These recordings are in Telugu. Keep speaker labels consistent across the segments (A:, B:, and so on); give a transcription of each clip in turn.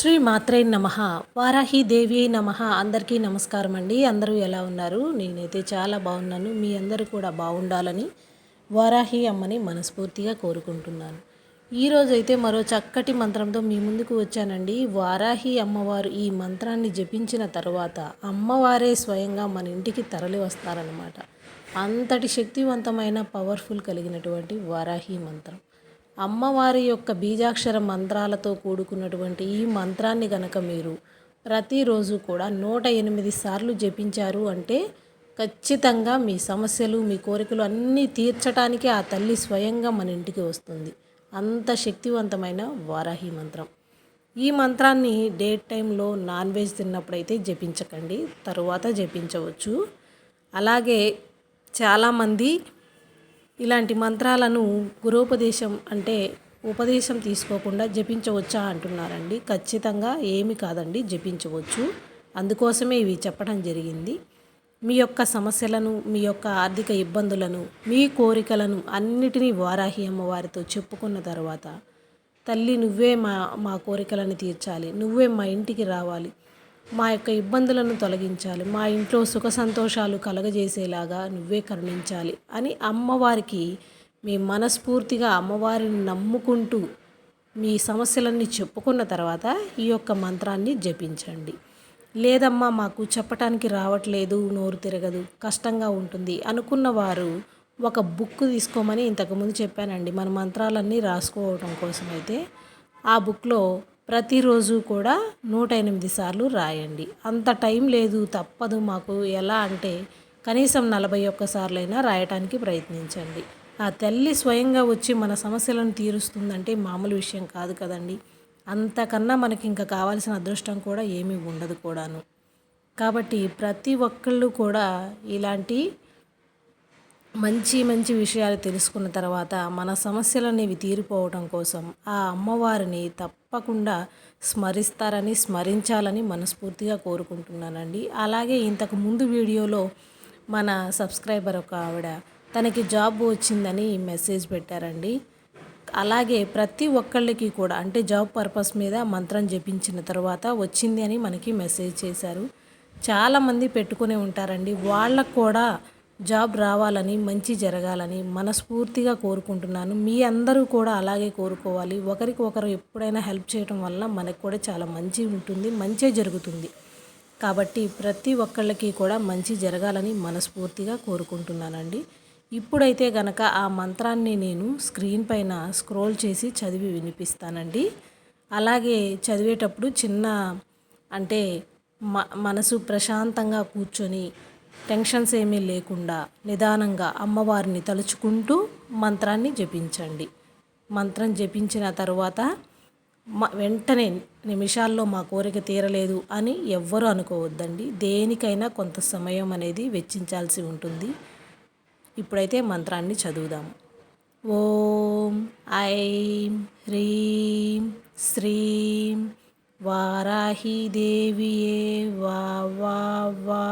A: శ్రీ మాత్రే నమ. వారాహి దేవి నమ. అందరికీ నమస్కారం అండి. అందరూ ఎలా ఉన్నారు? నేనైతే చాలా బాగున్నాను. మీ అందరూ కూడా బాగుండాలని వారాహి అమ్మని మనస్ఫూర్తిగా కోరుకుంటున్నాను. ఈరోజు అయితే మరో చక్కటి మంత్రంతో మీ ముందుకు వచ్చానండి. వారాహి అమ్మవారు ఈ మంత్రాన్ని జపించిన తర్వాత అమ్మవారే స్వయంగా మన ఇంటికి తరలి వస్తారనమాట అంతటి శక్తివంతమైన పవర్ఫుల్ కలిగినటువంటి వారాహి మంత్రం. అమ్మవారి యొక్క బీజాక్షర మంత్రాలతో కూడుకున్నటువంటి ఈ మంత్రాన్ని గనక మీరు ప్రతిరోజు కూడా నూట ఎనిమిది సార్లు జపించారు అంటే ఖచ్చితంగా మీ సమస్యలు మీ కోరికలు అన్నీ తీర్చడానికి ఆ తల్లి స్వయంగా మన ఇంటికి వస్తుంది. అంత శక్తివంతమైన వారాహి మంత్రం. ఈ మంత్రాన్ని డే టైంలో నాన్ వెజ్ తిన్నప్పుడైతే జపించకండి తరువాత జపించవచ్చు. అలాగే చాలామంది ఇలాంటి మంత్రాలను గురోపదేశం అంటే ఉపదేశం తీసుకోకుండా జపించవచ్చా అంటున్నారండి. ఖచ్చితంగా ఏమి కాదండి జపించవచ్చు. అందుకోసమే ఇవి చెప్పడం జరిగింది. మీ యొక్క సమస్యలను మీ యొక్క ఆర్థిక ఇబ్బందులను మీ కోరికలను అన్నిటినీ వారాహి అమ్మవారితో చెప్పుకున్న తర్వాత తల్లి నువ్వే మా మా కోరికలను తీర్చాలి. నువ్వే మా ఇంటికి రావాలి. మా యొక్క ఇబ్బందులను తొలగించాలి. మా ఇంట్లో సుఖ సంతోషాలు కలగజేసేలాగా నువ్వే కరుణించాలి అని అమ్మవారికి మీ మనస్ఫూర్తిగా అమ్మవారిని నమ్ముకుంటూ మీ సమస్యలన్నీ చెప్పుకున్న తర్వాత ఈ యొక్క మంత్రాన్ని జపించండి. లేదమ్మా మాకు చెప్పటానికి రావట్లేదు నోరు తిరగదు కష్టంగా ఉంటుంది అనుకున్న వారు ఒక బుక్ తీసుకోమని ఇంతకుముందు చెప్పానండి. మన మంత్రాలన్నీ రాసుకోవడం కోసం అయితే ఆ బుక్లో ప్రతిరోజు కూడా నూట ఎనిమిది సార్లు రాయండి. అంత టైం లేదు తప్పదు మాకు. ఎలా అంటే కనీసం నలభై ఒక్కసార్లైనా రాయటానికి ప్రయత్నించండి. ఆ తల్లి స్వయంగా వచ్చి మన సమస్యలను తీరుస్తుందంటే మామూలు విషయం కాదు కదండి. అంతకన్నా మనకి ఇంకా కావాల్సిన అదృష్టం కూడా ఏమీ ఉండదు కూడాను. కాబట్టి ప్రతి ఒక్కళ్ళు కూడా ఇలాంటి మంచి మంచి విషయాలు తెలుసుకున్న తర్వాత మన సమస్యలనేవి తీరిపోవడం తీరిపోవటం కోసం ఆ అమ్మవారిని తప్పకుండా స్మరిస్తారని స్మరించాలని మనస్ఫూర్తిగా కోరుకుంటున్నానండి. అలాగే ఇంతకు ముందు వీడియోలో మన సబ్స్క్రైబర్ ఒక ఆవిడ తనకి జాబ్ వచ్చిందని మెసేజ్ పెట్టారండి. అలాగే ప్రతి ఒక్కళ్ళకి కూడా అంటే జాబ్ పర్పస్ మీద మంత్రం జపించిన తర్వాత వచ్చింది అని మనకి మెసేజ్ చేశారు. చాలామంది పెట్టుకునే ఉంటారండి. వాళ్ళకు కూడా జాబ్ రావాలని మంచి జరగాలని మనస్ఫూర్తిగా కోరుకుంటున్నాను. మీ అందరూ కూడా అలాగే కోరుకోవాలి. ఒకరికి ఒకరు ఎప్పుడైనా హెల్ప్ చేయడం వల్ల మనకు కూడా చాలా మంచి ఉంటుంది మంచి జరుగుతుంది. కాబట్టి ప్రతి ఒక్కళ్ళకి కూడా మంచి జరగాలని మనస్ఫూర్తిగా కోరుకుంటున్నానండి. ఇప్పుడైతే గనక ఆ మంత్రాన్ని నేను స్క్రీన్ పైన స్క్రోల్ చేసి చదివి వినిపిస్తానండి. అలాగే చదివేటప్పుడు చిన్న అంటే మ మనసు ప్రశాంతంగా కూర్చొని టెన్షన్స్ ఏమీ లేకుండా నిదానంగా అమ్మవారిని తలుచుకుంటూ మంత్రాన్ని జపించండి. మంత్రం జపించిన తరువాత వెంటనే నిమిషాల్లో మా కోరిక తీరలేదు అని ఎవ్వరూ అనుకోవద్దండి. దేనికైనా కొంత సమయం అనేది వెచ్చించాల్సి ఉంటుంది. ఇప్పుడైతే మంత్రాన్ని చదువుదాం. ఓం ఐం హ్రీం శ్రీం వారాహిదేవియే వా వా వా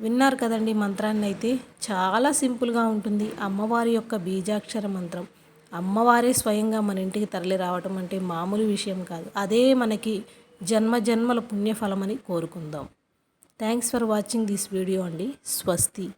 A: విన్నారు కదండి మంత్రాన్ని అయితే. చాలా సింపుల్గా ఉంటుంది అమ్మవారి యొక్క బీజాక్షర మంత్రం. అమ్మవారే స్వయంగా మన ఇంటికి తరలి రావటం అంటే మామూలు విషయం కాదు. అదే మనకి జన్మ జన్మల పుణ్యఫలమని కోరుకుందాం. Thanks for watching this video అండి. స్వస్తి.